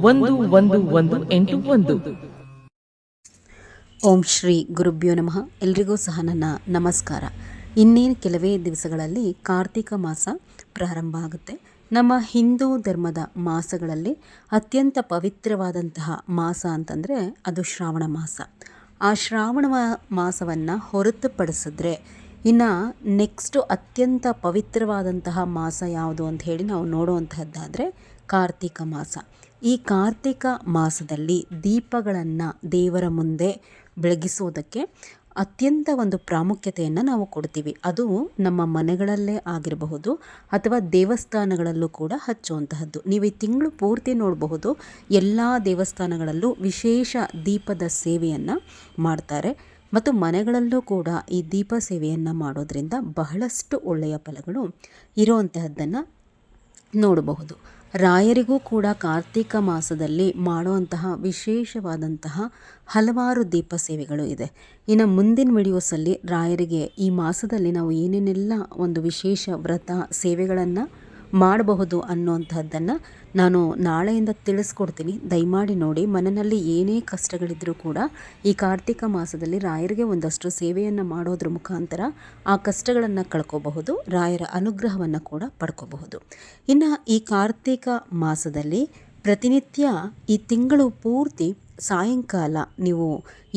ಒಂದು ಒಂದು ಒಂದು, ಎಂಟು, ಒಂದು. ಓಂ ಶ್ರೀ ಗುರುಭ್ಯೋ ನಮಃ. ಎಲ್ರಿಗೂ ಸಹ ನನ್ನ ನಮಸ್ಕಾರ. ಇನ್ನೇನು ಕೆಲವೇ ದಿವಸಗಳಲ್ಲಿ ಕಾರ್ತಿಕ ಮಾಸ ಪ್ರಾರಂಭ ಆಗುತ್ತೆ. ನಮ್ಮ ಹಿಂದೂ ಧರ್ಮದ ಮಾಸಗಳಲ್ಲಿ ಅತ್ಯಂತ ಪವಿತ್ರವಾದಂತಹ ಮಾಸ ಅಂತಂದರೆ ಅದು ಶ್ರಾವಣ ಮಾಸ. ಆ ಶ್ರಾವಣ ಮಾಸವನ್ನು ಹೊರತುಪಡಿಸಿದ್ರೆ ಇನ್ನು ನೆಕ್ಸ್ಟು ಅತ್ಯಂತ ಪವಿತ್ರವಾದಂತಹ ಮಾಸ ಯಾವುದು ಅಂತ ಹೇಳಿ ನಾವು ನೋಡುವಂತಹದ್ದಾದರೆ ಕಾರ್ತಿಕ ಮಾಸ. ಈ ಕಾರ್ತಿಕ ಮಾಸದಲ್ಲಿ ದೀಪಗಳನ್ನು ದೇವರ ಮುಂದೆ ಬೆಳಗಿಸೋದಕ್ಕೆ ಅತ್ಯಂತ ಒಂದು ಪ್ರಾಮುಖ್ಯತೆಯನ್ನು ನಾವು ಕೊಡ್ತೀವಿ. ಅದು ನಮ್ಮ ಮನೆಗಳಲ್ಲೇ ಆಗಿರಬಹುದು ಅಥವಾ ದೇವಸ್ಥಾನಗಳಲ್ಲೂ ಕೂಡ ಹಚ್ಚುವಂತಹದ್ದು. ನೀವು ಈ ತಿಂಗಳು ಪೂರ್ತಿ ನೋಡಬಹುದು, ಎಲ್ಲ ದೇವಸ್ಥಾನಗಳಲ್ಲೂ ವಿಶೇಷ ದೀಪದ ಸೇವೆಯನ್ನು ಮಾಡ್ತಾರೆ. ಮತ್ತು ಮನೆಗಳಲ್ಲೂ ಕೂಡ ಈ ದೀಪ ಸೇವೆಯನ್ನು ಮಾಡೋದರಿಂದ ಬಹಳಷ್ಟು ಒಳ್ಳೆಯ ಫಲಗಳು ಇರುವಂತಹದ್ದನ್ನು ನೋಡಬಹುದು. ರಾಯರಿಗೂ ಕೂಡ ಕಾರ್ತಿಕ ಮಾಸದಲ್ಲಿ ಮಾಡುವಂತಹ ವಿಶೇಷವಾದಂತಹ ಹಲವಾರು ದೀಪ ಸೇವೆಗಳು ಇದೆ. ಇನ್ನು ಮುಂದಿನ ವಿಡಿಯೋಸಲ್ಲಿ ರಾಯರಿಗೆ ಈ ಮಾಸದಲ್ಲಿ ನಾವು ಏನೇನೆಲ್ಲ ಒಂದು ವಿಶೇಷ ವ್ರತ ಸೇವೆಗಳನ್ನು ಮಾಡಬಹುದು ಅನ್ನುವಂಥದ್ದನ್ನು ನಾನು ನಾಳೆಯಿಂದ ತಿಳಿಸ್ಕೊಡ್ತೀನಿ. ದಯಮಾಡಿ ನೋಡಿ ಮನೆಯಲ್ಲಿ ಏನೇ ಕಷ್ಟಗಳಿದ್ದರೂ ಕೂಡ ಈ ಕಾರ್ತಿಕ ಮಾಸದಲ್ಲಿ ರಾಯರಿಗೆ ಒಂದಷ್ಟು ಸೇವೆಯನ್ನು ಮಾಡೋದ್ರ ಮುಖಾಂತರ ಆ ಕಷ್ಟಗಳನ್ನು ಕಳ್ಕೋಬಹುದು, ರಾಯರ ಅನುಗ್ರಹವನ್ನು ಕೂಡ ಪಡ್ಕೋಬಹುದು. ಇನ್ನು ಈ ಕಾರ್ತಿಕ ಮಾಸದಲ್ಲಿ ಪ್ರತಿನಿತ್ಯ ಈ ತಿಂಗಳು ಪೂರ್ತಿ ಸಾಯಂಕಾಲ ನೀವು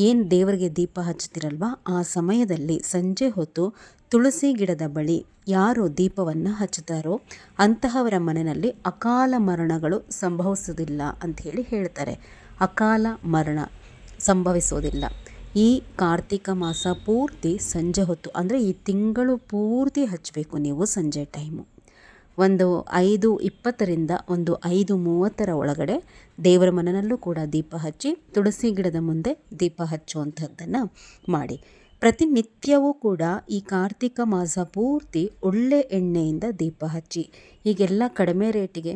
ಏನು ದೇವರಿಗೆ ದೀಪ ಹಚ್ತಿರಲ್ವ ಆ ಸಮಯದಲ್ಲಿ ಸಂಜೆ ಹೊತ್ತು ತುಳಸಿ ಗಿಡದ ಬಳಿ ಯಾರು ದೀಪವನ್ನು ಹಚ್ಚುತ್ತಾರೋ ಅಂತಹವರ ಮನೆಯಲ್ಲಿ ಅಕಾಲ ಮರಣಗಳು ಸಂಭವಿಸೋದಿಲ್ಲ ಅಂತ ಹೇಳಿ ಹೇಳ್ತಾರೆ. ಅಕಾಲ ಮರಣ ಸಂಭವಿಸೋದಿಲ್ಲ ಈ ಕಾರ್ತಿಕ ಮಾಸ ಪೂರ್ತಿ ಸಂಜೆ ಹೊತ್ತು, ಅಂದರೆ ಈ ತಿಂಗಳು ಪೂರ್ತಿ ಹಚ್ಚಬೇಕು ನೀವು ಸಂಜೆ ಟೈಮು. ಒಂದು ಐದು ಇಪ್ಪತ್ತರಿಂದ ಒಂದು ಐದು ಮೂವತ್ತರ ಒಳಗಡೆ ದೇವರ ಮನನಲ್ಲೂ ಕೂಡ ದೀಪ ಹಚ್ಚಿ, ತುಳಸಿ ಗಿಡದ ಮುಂದೆ ದೀಪ ಹಚ್ಚುವಂಥದ್ದನ್ನು ಮಾಡಿ. ಪ್ರತಿನಿತ್ಯವೂ ಕೂಡ ಈ ಕಾರ್ತಿಕ ಮಾಸ ಪೂರ್ತಿ ಒಳ್ಳೆ ಎಣ್ಣೆಯಿಂದ ದೀಪ ಹಚ್ಚಿ, ಹೀಗೆಲ್ಲ ಕಡಿಮೆ ರೇಟಿಗೆ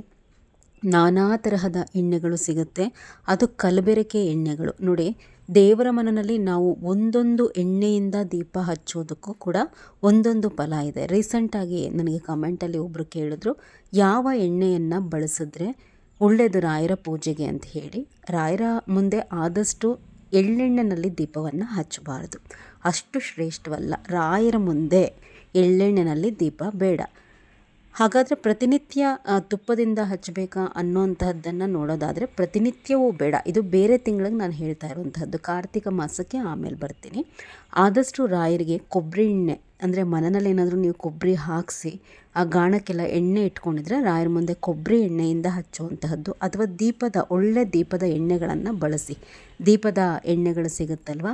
ನಾನಾ ತರಹದ ಎಣ್ಣೆಗಳು ಸಿಗುತ್ತೆ. ಅದು ಕಲಬೆರಕೆ ಎಣ್ಣೆಗಳು. ನೋಡಿ ದೇವರ ಮನನಲ್ಲಿ ನಾವು ಒಂದೊಂದು ಎಣ್ಣೆಯಿಂದ ದೀಪ ಹಚ್ಚೋದಕ್ಕೂ ಕೂಡ ಒಂದೊಂದು ಫಲ ಇದೆ. ರೀಸೆಂಟಾಗಿ ನನಗೆ ಕಮೆಂಟಲ್ಲಿ ಒಬ್ಬರು ಕೇಳಿದ್ರು, ಯಾವ ಎಣ್ಣೆಯನ್ನು ಬಳಸಿದ್ರೆ ಒಳ್ಳೆಯದು ರಾಯರ ಪೂಜೆಗೆ ಅಂತ ಹೇಳಿ. ರಾಯರ ಮುಂದೆ ಆದಷ್ಟು ಎಳ್ಳೆಣ್ಣೆಯಲ್ಲಿ ದೀಪವನ್ನು ಹಚ್ಚಬಾರದು. ಅಷ್ಟು ಶ್ರೇಷ್ಠವಲ್ಲ. ರಾಯರ ಮುಂದೆ ಎಳ್ಳೆಣ್ಣೆನಲ್ಲಿ ದೀಪ ಬೇಡ. ಹಾಗಾದರೆ ಪ್ರತಿನಿತ್ಯ ತುಪ್ಪದಿಂದ ಹಚ್ಚಬೇಕಾ ಅನ್ನೋಂತಹದ್ದನ್ನು ನೋಡೋದಾದರೆ ಪ್ರತಿನಿತ್ಯವೂ ಬೇಡ. ಇದು ಬೇರೆ ತಿಂಗಳಿಗೆ ನಾನು ಹೇಳ್ತಾ ಇರುವಂತಹದ್ದು. ಕಾರ್ತಿಕ ಮಾಸಕ್ಕೆ ಆಮೇಲೆ ಬರ್ತೀನಿ. ಆದಷ್ಟು ರಾಯರಿಗೆ ಕೊಬ್ಬರಿ ಎಣ್ಣೆ, ಅಂದರೆ ಮನೆಯಲ್ಲಿ ಏನಾದರೂ ನೀವು ಕೊಬ್ಬರಿ ಹಾಕಿಸಿ, ಆ ಗಾಣಕ್ಕೆಲ್ಲ ಎಣ್ಣೆ ಇಟ್ಕೊಂಡಿದ್ರೆ ರಾಯರ ಮುಂದೆ ಕೊಬ್ಬರಿ ಎಣ್ಣೆಯಿಂದ ಹಚ್ಚುವಂತಹದ್ದು, ಅಥವಾ ದೀಪದ, ಒಳ್ಳೆ ದೀಪದ ಎಣ್ಣೆಗಳನ್ನು ಬಳಸಿ. ದೀಪದ ಎಣ್ಣೆಗಳು ಸಿಗುತ್ತಲ್ವ?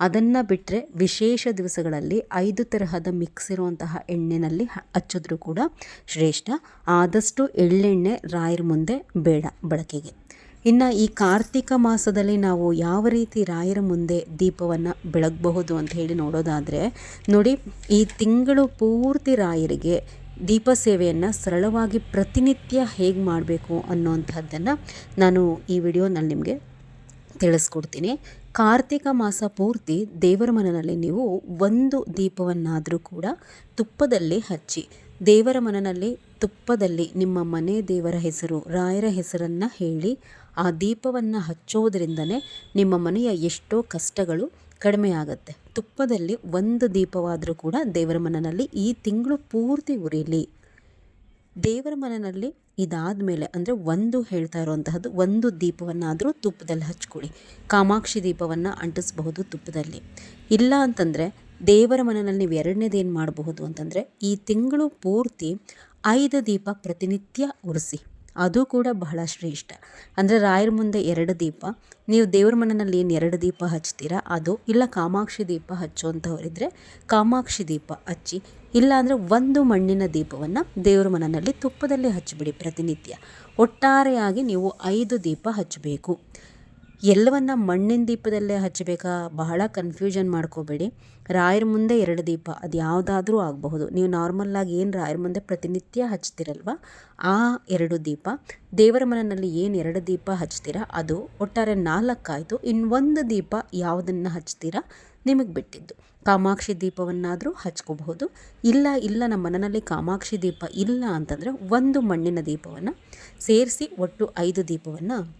ಅದನ್ನು ಬಿಟ್ಟರೆ ವಿಶೇಷ ದಿವಸಗಳಲ್ಲಿ ಐದು ತರಹದ ಮಿಕ್ಸ್ ಇರುವಂತಹ ಎಣ್ಣೆನಲ್ಲಿ ಹಚ್ಚಿದ್ರೂ ಕೂಡ ಶ್ರೇಷ್ಠ. ಆದಷ್ಟು ಎಳ್ಳೆಣ್ಣೆ, ರಾಯರ ಮುಂದೆ ಬೇಡ ಬಳಕೆಗೆ. ಇನ್ನು ಈ ಕಾರ್ತಿಕ ಮಾಸದಲ್ಲಿ ನಾವು ಯಾವ ರೀತಿ ರಾಯರ ಮುಂದೆ ದೀಪವನ್ನು ಬೆಳಗಬಹುದು ಅಂತ ಹೇಳಿ ನೋಡೋದಾದರೆ, ನೋಡಿ ಈ ತಿಂಗಳು ಪೂರ್ತಿ ರಾಯರಿಗೆ ದೀಪ ಸೇವೆಯನ್ನು ಸರಳವಾಗಿ ಪ್ರತಿನಿತ್ಯ ಹೇಗೆ ಮಾಡಬೇಕು ಅನ್ನೋವಂಥದ್ದನ್ನು ನಾನು ಈ ವಿಡಿಯೋನಲ್ಲಿ ನಿಮಗೆ ತಿಳಿಸ್ಕೊಡ್ತೀನಿ. ಕಾರ್ತಿಕ ಮಾಸ ಪೂರ್ತಿ ದೇವರ ಮನನಲ್ಲಿ ನೀವು ಒಂದು ದೀಪವನ್ನಾದರೂ ಕೂಡ ತುಪ್ಪದಲ್ಲಿ ಹಚ್ಚಿ, ದೇವರ ಮನನಲ್ಲಿ ತುಪ್ಪದಲ್ಲಿ ನಿಮ್ಮ ಮನೆ ದೇವರ ಹೆಸರು, ರಾಯರ ಹೆಸರನ್ನು ಹೇಳಿ, ಆ ದೀಪವನ್ನು ಹಚ್ಚೋದ್ರಿಂದನೇ ನಿಮ್ಮ ಮನೆಯ ಎಷ್ಟೋ ಕಷ್ಟಗಳು ಕಡಿಮೆ ಆಗುತ್ತೆ. ತುಪ್ಪದಲ್ಲಿ ಒಂದು ದೀಪವಾದರೂ ಕೂಡ ದೇವರ ಮನನಲ್ಲಿ ಈ ತಿಂಗಳು ಪೂರ್ತಿ ಉರಿಲಿ. ದೇವರ ಮನನಲ್ಲಿ ಇದಾದ ಮೇಲೆ ಅಂದರೆ ಒಂದು ಹೇಳ್ತಾ ಇರುವಂತಹದ್ದು, ಒಂದು ದೀಪವನ್ನಾದರೂ ತುಪ್ಪದಲ್ಲಿ ಹಚ್ಕೊಳ್ಳಿ. ಕಾಮಾಕ್ಷಿ ದೀಪವನ್ನು ಅಂಟಿಸಬಹುದು ತುಪ್ಪದಲ್ಲಿ. ಇಲ್ಲ ಅಂತಂದರೆ ದೇವರ ಮನನಲ್ಲಿ ನೀವು ಎರಡನೇದೇನು ಮಾಡಬಹುದು ಅಂತಂದರೆ, ಈ ತಿಂಗಳು ಪೂರ್ತಿ ಐದು ದೀಪ ಪ್ರತಿನಿತ್ಯ ಉರಿಸಿ. ಅದು ಕೂಡ ಬಹಳ ಶ್ರೇಷ್ಠ. ಅಂದರೆ ರಾಯರ ಮುಂದೆ ಎರಡು ದೀಪ, ನೀವು ದೇವರ ಮನನಲ್ಲಿ ಏನು ಎರಡು ದೀಪ ಹಚ್ತೀರಾ, ಅದು ಇಲ್ಲ ಕಾಮಾಕ್ಷಿ ದೀಪ ಹಚ್ಚುವಂಥವರಿದ್ದರೆ ಕಾಮಾಕ್ಷಿ ದೀಪ ಹಚ್ಚಿ ಇಲ್ಲ ಅಂದರೆ ಒಂದು ಮಣ್ಣಿನ ದೀಪವನ್ನು ದೇವರ ಮನನಲ್ಲಿ ತುಪ್ಪದಲ್ಲಿ ಹಚ್ಚಿಬಿಡಿ ಪ್ರತಿನಿತ್ಯ. ಒಟ್ಟಾರೆಯಾಗಿ ನೀವು ಐದು ದೀಪ ಹಚ್ಚಬೇಕು. ಎಲ್ಲವನ್ನ ಮಣ್ಣಿನ ದೀಪದಲ್ಲೇ ಹಚ್ಚಬೇಕಾ ಬಹಳ ಕನ್ಫ್ಯೂಷನ್ ಮಾಡ್ಕೋಬೇಡಿ. ರಾಯರ ಮುಂದೆ ಎರಡು ದೀಪ, ಅದು ಯಾವುದಾದ್ರೂ ಆಗಬಹುದು. ನೀವು ನಾರ್ಮಲ್ಲಾಗಿ ಏನು ರಾಯರ ಮುಂದೆ ಪ್ರತಿನಿತ್ಯ ಹಚ್ತಿರಲ್ವ? ಆ ಎರಡು ದೀಪ. ದೇವರ ಮನೆಯಲ್ಲಿ ಏನು ಎರಡು ದೀಪ ಹಚ್ತೀರಾ? ಅದು ಒಟ್ಟಾರೆ ನಾಲ್ಕಾಯಿತು. ಇನ್ನೊಂದು ದೀಪ ಯಾವುದನ್ನು ಹಚ್ತೀರಾ? ನಿಮಗೆ ಬಿಟ್ಟಿದ್ದು. ಕಾಮಾಕ್ಷಿ ದೀಪವನ್ನಾದರೂ ಹಚ್ಕೋಬಹುದು. ಇಲ್ಲ ಇಲ್ಲ, ನಮ್ಮ ಮನೆಯಲ್ಲಿ ಕಾಮಾಕ್ಷಿ ದೀಪ ಇಲ್ಲ ಅಂತಂದರೆ ಒಂದು ಮಣ್ಣಿನ ದೀಪವನ್ನು ಸೇರಿಸಿ ಒಟ್ಟು ಐದು ದೀಪವನ್ನು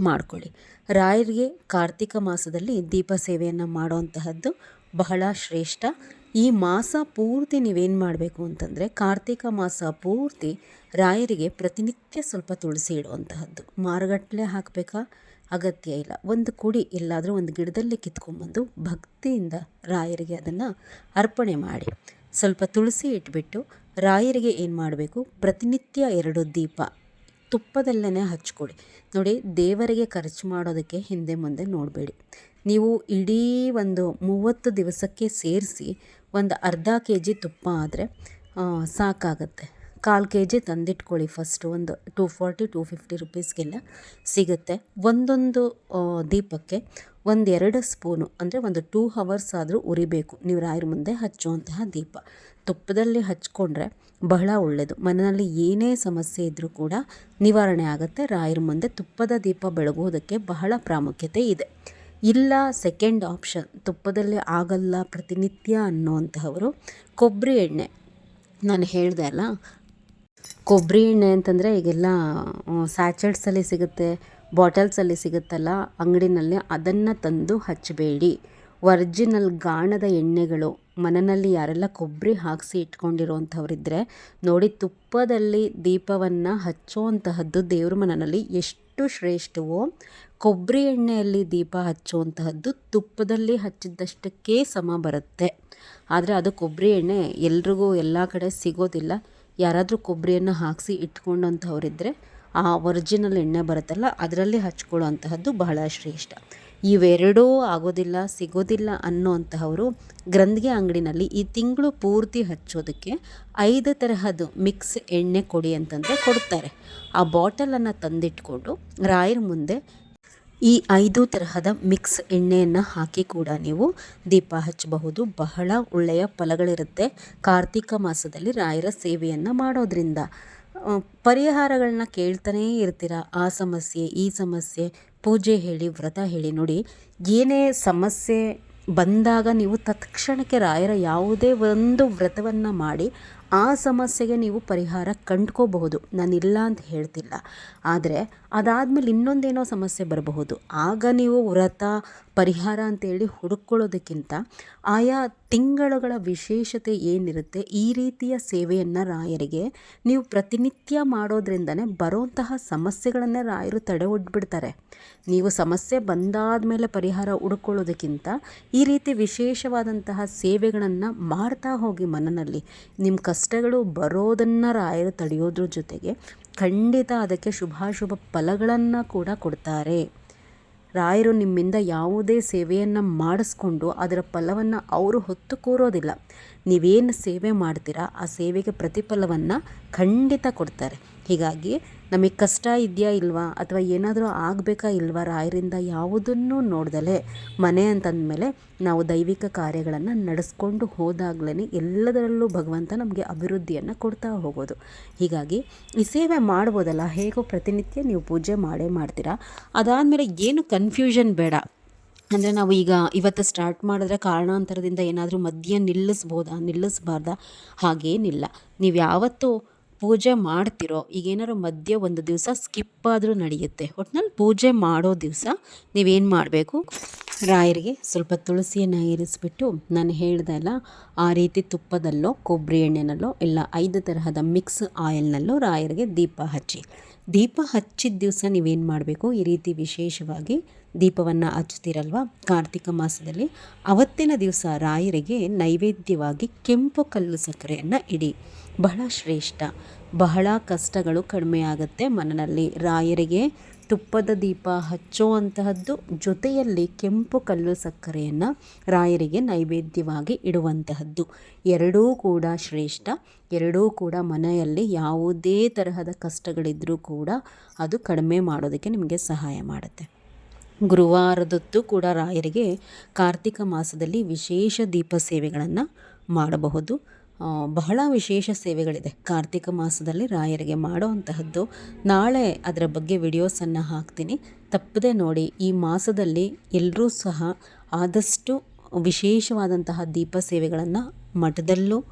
ಮಾಡಿಕೊಳ್ಳಿ. ರಾಯರಿಗೆ ಕಾರ್ತಿಕ ಮಾಸದಲ್ಲಿ ದೀಪ ಸೇವೆಯನ್ನು ಮಾಡುವಂತಹದ್ದು ಬಹಳ ಶ್ರೇಷ್ಠ. ಈ ಮಾಸ ಪೂರ್ತಿ ನೀವೇನು ಮಾಡಬೇಕು ಅಂತಂದರೆ ಕಾರ್ತಿಕ ಮಾಸ ಪೂರ್ತಿ ರಾಯರಿಗೆ ಪ್ರತಿನಿತ್ಯ ಸ್ವಲ್ಪ ತುಳಸಿ ಇಡುವಂತಹದ್ದು. ಮಾರುಗಟ್ಟಲೆ ಹಾಕಬೇಕಾ? ಅಗತ್ಯ ಇಲ್ಲ. ಒಂದು ಕುಡಿ, ಎಲ್ಲಾದರೂ ಒಂದು ಗಿಡದಲ್ಲಿ ಕಿತ್ಕೊಂಡ್ಬಂದು ಭಕ್ತಿಯಿಂದ ರಾಯರಿಗೆ ಅದನ್ನು ಅರ್ಪಣೆ ಮಾಡಿ. ಸ್ವಲ್ಪ ತುಳಸಿ ಇಟ್ಬಿಟ್ಟು ರಾಯರಿಗೆ ಏನು ಮಾಡಬೇಕು? ಪ್ರತಿನಿತ್ಯ ಎರಡು ದೀಪ. ತುಪ್ಪದಲ್ಲೇ ಹಚ್ಕೊಳ್ಳಿ. ನೋಡಿ, ದೇವರಿಗೆ ಖರ್ಚು ಮಾಡೋದಕ್ಕೆ ಹಿಂದೆ ಮುಂದೆ ನೋಡಬೇಡಿ. ನೀವು ಇಡೀ ಒಂದು ಮೂವತ್ತು ದಿವಸಕ್ಕೆ ಸೇರಿಸಿ ಒಂದು ಅರ್ಧ ಕೆ ಜಿ ತುಪ್ಪ ಆದರೆ ಸಾಕಾಗತ್ತೆ. ಕಾಲು ಕೆ ಜಿ ತಂದಿಟ್ಕೊಳ್ಳಿ ಫಸ್ಟ್ ಒಂದು ಟೂ ಫಾರ್ಟಿ ಟೂ ಫಿಫ್ಟಿ ರುಪೀಸ್ಗೆಲ್ಲ ಸಿಗುತ್ತೆ. ಒಂದೊಂದು ದೀಪಕ್ಕೆ ಒಂದೆರಡು ಸ್ಪೂನು, ಅಂದರೆ ಒಂದು ಟೂ ಹವರ್ಸ್ ಆದರೂ ಉರಿಬೇಕು. ನೀವು ರಾಯರ ಮುಂದೆ ಹಚ್ಚುವಂತಹ ದೀಪ. ತುಪ್ಪದಲ್ಲಿ ಹಚ್ಕೊಂಡ್ರೆ ಬಹಳ ಒಳ್ಳೆಯದು ಮನೆಯಲ್ಲಿ ಏನೇ ಸಮಸ್ಯೆ ಇದ್ದರೂ ಕೂಡ ನಿವಾರಣೆ ಆಗುತ್ತೆ. ರಾಯರ ಮುಂದೆ ತುಪ್ಪದ ದೀಪ ಬೆಳಗೋದಕ್ಕೆ ಬಹಳ ಪ್ರಾಮುಖ್ಯತೆ ಇದೆ. ಇಲ್ಲ ಸೆಕೆಂಡ್ ಆಪ್ಷನ್ ತುಪ್ಪದಲ್ಲಿ ಆಗಲ್ಲ ಪ್ರತಿನಿತ್ಯ ಅನ್ನೋವಂಥವರು ಕೊಬ್ಬರಿ ಎಣ್ಣೆ. ನಾನು ಹೇಳಿದೆ ಅಲ್ಲ ಕೊಬ್ಬರಿ ಎಣ್ಣೆ ಅಂತಂದರೆ ಈಗೆಲ್ಲ ಸ್ಯಾಚೆಟ್ಸಲ್ಲಿ ಸಿಗುತ್ತೆ, ಬಾಟಲ್ಸಲ್ಲಿ ಸಿಗುತ್ತಲ್ಲ, ಅಂಗಡಿನಲ್ಲಿ ಅದನ್ನು ತಂದು ಹಚ್ಚಬೇಡಿ. ಒರ್ಜಿನಲ್ ಗಾಣದ ಎಣ್ಣೆಗಳು ಮನೆಯಲ್ಲಿ ಯಾರೆಲ್ಲ ಕೊಬ್ಬರಿ ಹಾಕಿಸಿ ಇಟ್ಕೊಂಡಿರುವಂಥವ್ರಿದ್ರೆ ನೋಡಿ ತುಪ್ಪದಲ್ಲಿ ದೀಪವನ್ನು ಹಚ್ಚುವಂತಹದ್ದು ದೇವ್ರ ಮನನಲ್ಲಿ ಎಷ್ಟು ಶ್ರೇಷ್ಠವೋ, ಕೊಬ್ಬರಿ ಎಣ್ಣೆಯಲ್ಲಿ ದೀಪ ಹಚ್ಚುವಂತಹದ್ದು ತುಪ್ಪದಲ್ಲಿ ಹಚ್ಚಿದ್ದಷ್ಟಕ್ಕೇ ಸಮ ಬರುತ್ತೆ. ಆದರೆ ಅದು ಕೊಬ್ಬರಿ ಎಣ್ಣೆ ಎಲ್ರಿಗೂ ಎಲ್ಲ ಕಡೆ ಸಿಗೋದಿಲ್ಲ. ಯಾರಾದರೂ ಕೊಬ್ಬರಿಯನ್ನು ಹಾಕಿಸಿ ಇಟ್ಕೊಂಡಂಥವ್ರಿದ್ದರೆ ಆ ಒರಿಜಿನಲ್ ಎಣ್ಣೆ ಬರುತ್ತಲ್ಲ, ಅದರಲ್ಲಿ ಹಚ್ಕೊಳ್ಳೋ ಅಂತಹದ್ದು ಬಹಳ ಶ್ರೇಷ್ಠ. ಇವೆರಡೂ ಆಗೋದಿಲ್ಲ, ಸಿಗೋದಿಲ್ಲ ಅನ್ನೋಂತಹವರು ಗ್ರಂಥಿಗೆ ಅಂಗಡಿನಲ್ಲಿ ಈ ತಿಂಗಳು ಪೂರ್ತಿ ಹಚ್ಚೋದಕ್ಕೆ ಐದು ತರಹದ್ದು ಮಿಕ್ಸ್ ಎಣ್ಣೆ ಕೊಡಿ ಅಂತಂದರೆ ಕೊಡ್ತಾರೆ. ಆ ಬಾಟಲನ್ನು ತಂದಿಟ್ಕೊಂಡು ರಾಯರ ಮುಂದೆ ಈ ಐದು ತರಹದ ಮಿಕ್ಸ್ ಎಣ್ಣೆಯನ್ನು ಹಾಕಿ ಕೂಡ ನೀವು ದೀಪ ಹಚ್ಚಬಹುದು. ಬಹಳ ಒಳ್ಳೆಯ ಫಲಗಳಿರುತ್ತೆ. ಕಾರ್ತಿಕ ಮಾಸದಲ್ಲಿ ರಾಯರ ಸೇವೆಯನ್ನು ಮಾಡೋದ್ರಿಂದ. ಪರಿಹಾರಗಳನ್ನ ಕೇಳ್ತಾನೇ ಇರ್ತೀರ. ಆ ಸಮಸ್ಯೆ, ಈ ಸಮಸ್ಯೆ, ಪೂಜೆ ಹೇಳಿ, ವ್ರತ ಹೇಳಿ ನೋಡಿ, ಏನೇ ಸಮಸ್ಯೆ ಬಂದಾಗ ನೀವು ತತ್ಕ್ಷಣಕ್ಕೆ ರಾಯರ ಯಾವುದೇ ಒಂದು ವ್ರತವನ್ನು ಮಾಡಿ ಆ ಸಮಸ್ಯೆಗೆ ನೀವು ಪರಿಹಾರ ಕಂಡ್ಕೋಬಹುದು. ನಾನಿಲ್ಲ ಅಂತ ಹೇಳ್ತಿಲ್ಲ. ಆದರೆ ಅದಾದಮೇಲೆ ಇನ್ನೊಂದೇನೋ ಸಮಸ್ಯೆ ಬರಬಹುದು. ಆಗ ನೀವು ವ್ರತ, ಪರಿಹಾರ ಅಂತೇಳಿ ಹುಡುಕೊಳ್ಳೋದಕ್ಕಿಂತ ಆಯಾ ತಿಂಗಳುಗಳ ವಿಶೇಷತೆ ಏನಿರುತ್ತೆ, ಈ ರೀತಿಯ ಸೇವೆಯನ್ನು ರಾಯರಿಗೆ ನೀವು ಪ್ರತಿನಿತ್ಯ ಮಾಡೋದ್ರಿಂದನೇ ಬರೋಂತಹ ಸಮಸ್ಯೆಗಳನ್ನೇ ರಾಯರು ತಡೆ ಒಡ್ಬಿಡ್ತಾರೆ ನೀವು ಸಮಸ್ಯೆ ಬಂದಾದ ಮೇಲೆ ಪರಿಹಾರ ಹುಡುಕೊಳ್ಳೋದಕ್ಕಿಂತ ಈ ರೀತಿ ವಿಶೇಷವಾದಂತಹ ಸೇವೆಗಳನ್ನು ಮಾಡ್ತಾ ಹೋಗಿ ಮನನಲ್ಲಿ. ನಿಮ್ಮ ಕಷ್ಟಗಳು ಬರೋದನ್ನು ರಾಯರು ತಡೆಯೋದ್ರ ಜೊತೆಗೆ ಖಂಡಿತ ಅದಕ್ಕೆ ಶುಭಾಶುಭ ಫಲಗಳನ್ನು ಕೂಡ ಕೊಡ್ತಾರೆ. ರಾಯರು ನಿಮ್ಮಿಂದ ಯಾವುದೇ ಸೇವೆಯನ್ನು ಮಾಡಿಸ್ಕೊಂಡು ಅದರ ಫಲವನ್ನು ಅವರು ಹೊತ್ತು ಕೂರೋದಿಲ್ಲ. ನೀವೇನು ಸೇವೆ ಮಾಡ್ತೀರಾ ಆ ಸೇವೆಗೆ ಪ್ರತಿಫಲವನ್ನು ಖಂಡಿತ ಕೊಡ್ತಾರೆ. ಹೀಗಾಗಿ ನಮಗೆ ಕಷ್ಟ ಇದೆಯಾ ಇಲ್ವಾ? ಅಥವಾ ಏನಾದರೂ ಆಗಬೇಕಾ ಇಲ್ವಾ? ರಾಯರಿಂದ ಯಾವುದನ್ನು ನೋಡ್ದಲೇ ಮನೆ ಅಂತಂದಮೇಲೆ ನಾವು ದೈವಿಕ ಕಾರ್ಯಗಳನ್ನು ನಡೆಸ್ಕೊಂಡು ಹೋದಾಗ್ಲೇ ಎಲ್ಲದರಲ್ಲೂ ಭಗವಂತ ನಮಗೆ ಅಭಿವೃದ್ಧಿಯನ್ನು ಕೊಡ್ತಾ ಹೋಗೋದು. ಹೀಗಾಗಿ ಈ ಸೇವೆ ಮಾಡ್ಬೋದಲ್ಲ? ಹೇಗೋ ಪ್ರತಿನಿತ್ಯ ನೀವು ಪೂಜೆ ಮಾಡೇ ಮಾಡ್ತೀರಾ? ಅದಾದಮೇಲೆ ಏನು ಕನ್ಫ್ಯೂಷನ್ ಬೇಡ. ಅಂದರೆ ನಾವು ಈಗ ಇವತ್ತು ಸ್ಟಾರ್ಟ್ ಮಾಡಿದ್ರೆ ಕಾರಣಾಂತರದಿಂದ ಏನಾದರೂ ಮಧ್ಯ ನಿಲ್ಲಿಸ್ಬೋದಾ? ನಿಲ್ಲಿಸ್ಬಾರ್ದಾ? ಹಾಗೇನಿಲ್ಲ. ನೀವು ಯಾವತ್ತು ಪೂಜೆ ಮಾಡ್ತಿರೋ ಈಗೇನಾದ್ರು ಮಧ್ಯೆ ಒಂದು ದಿವಸ ಸ್ಕಿಪ್ ಆದರೂ ನಡೆಯುತ್ತೆ. ಒಟ್ನಲ್ಲಿ ಪೂಜೆ ಮಾಡೋ ದಿವಸ ನೀವೇನು ಮಾಡಬೇಕು? ರಾಯರಿಗೆ ಸ್ವಲ್ಪ ತುಳಸಿಯನ್ನು ಇರಿಸ್ಬಿಟ್ಟು ನಾನು ಹೇಳ್ದಲ್ಲ ಆ ರೀತಿ ತುಪ್ಪದಲ್ಲೋ, ಕೊಬ್ಬರಿ ಎಣ್ಣೆನಲ್ಲೋ, ಇಲ್ಲ ಐದು ತರಹದ ಮಿಕ್ಸ್ ಆಯಿಲ್ನಲ್ಲೋ ರಾಯರಿಗೆ ದೀಪ ಹಚ್ಚಿ. ದೀಪ ಹಚ್ಚಿದ ದಿವಸ ನೀವೇನು ಮಾಡಬೇಕು? ಈ ರೀತಿ ವಿಶೇಷವಾಗಿ ದೀಪವನ್ನು ಹಚ್ತೀರಲ್ವ ಕಾರ್ತಿಕ ಮಾಸದಲ್ಲಿ ಅವತ್ತಿನ ದಿವಸ ರಾಯರಿಗೆ ನೈವೇದ್ಯವಾಗಿ ಕೆಂಪು ಕಲ್ಲು ಸಕ್ಕರೆಯನ್ನು ಇಡಿ. ಬಹಳ ಶ್ರೇಷ್ಠ. ಬಹಳ ಕಷ್ಟಗಳು ಕಡಿಮೆ ಆಗುತ್ತೆ ಮನೆಯಲ್ಲಿ ರಾಯರಿಗೆ ತುಪ್ಪದ ದೀಪ ಹಚ್ಚುವಂತಹದ್ದು ಜೊತೆಯಲ್ಲಿ ಕೆಂಪು ಕಲ್ಲು ಸಕ್ಕರೆಯನ್ನು ರಾಯರಿಗೆ ನೈವೇದ್ಯವಾಗಿ ಇಡುವಂತಹದ್ದು. ಎರಡೂ ಕೂಡ ಶ್ರೇಷ್ಠ. ಎರಡೂ ಕೂಡ ಮನೆಯಲ್ಲಿ ಯಾವುದೇ ತರಹದ ಕಷ್ಟಗಳಿದ್ದರೂ ಕೂಡ ಅದು ಕಡಿಮೆ ಮಾಡೋದಕ್ಕೆ ನಿಮಗೆ ಸಹಾಯ ಮಾಡುತ್ತೆ. ಗುರುವಾರದೊತ್ತು ಕೂಡ ರಾಯರಿಗೆ ಕಾರ್ತಿಕ ಮಾಸದಲ್ಲಿ ವಿಶೇಷ ದೀಪ ಸೇವೆಗಳನ್ನು ಮಾಡಬಹುದು. ಬಹಳ ವಿಶೇಷ ಸೇವೆಗಳಿದೆ. ಕಾರ್ತಿಕ ಮಾಸದಲ್ಲಿ ರಾಯರಿಗೆ ಮಾಡುವಂತಹದ್ದು. ನಾಳೆ ಅದರ ಬಗ್ಗೆ ವಿಡಿಯೋಸನ್ನು ಹಾಕ್ತೀನಿ. ತಪ್ಪದೆ ನೋಡಿ, ಈ ಮಾಸದಲ್ಲಿ ಎಲ್ಲರೂ ಸಹ ಆದಷ್ಟು ವಿಶೇಷವಾದಂತಹ ದೀಪ ಸೇವೆಗಳನ್ನು ಮಠದಲ್ಲೂ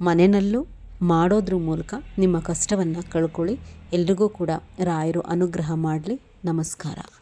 ಮನೆಯಲ್ಲೂ ಮಾಡೋದ್ರ ಮೂಲಕ ನಿಮ್ಮ ಕಷ್ಟವನ್ನು ಕಳ್ಕೊಳ್ಳಿ. ಎಲ್ರಿಗೂ ಕೂಡ ರಾಯರು ಅನುಗ್ರಹ ಮಾಡಲಿ. ನಮಸ್ಕಾರ.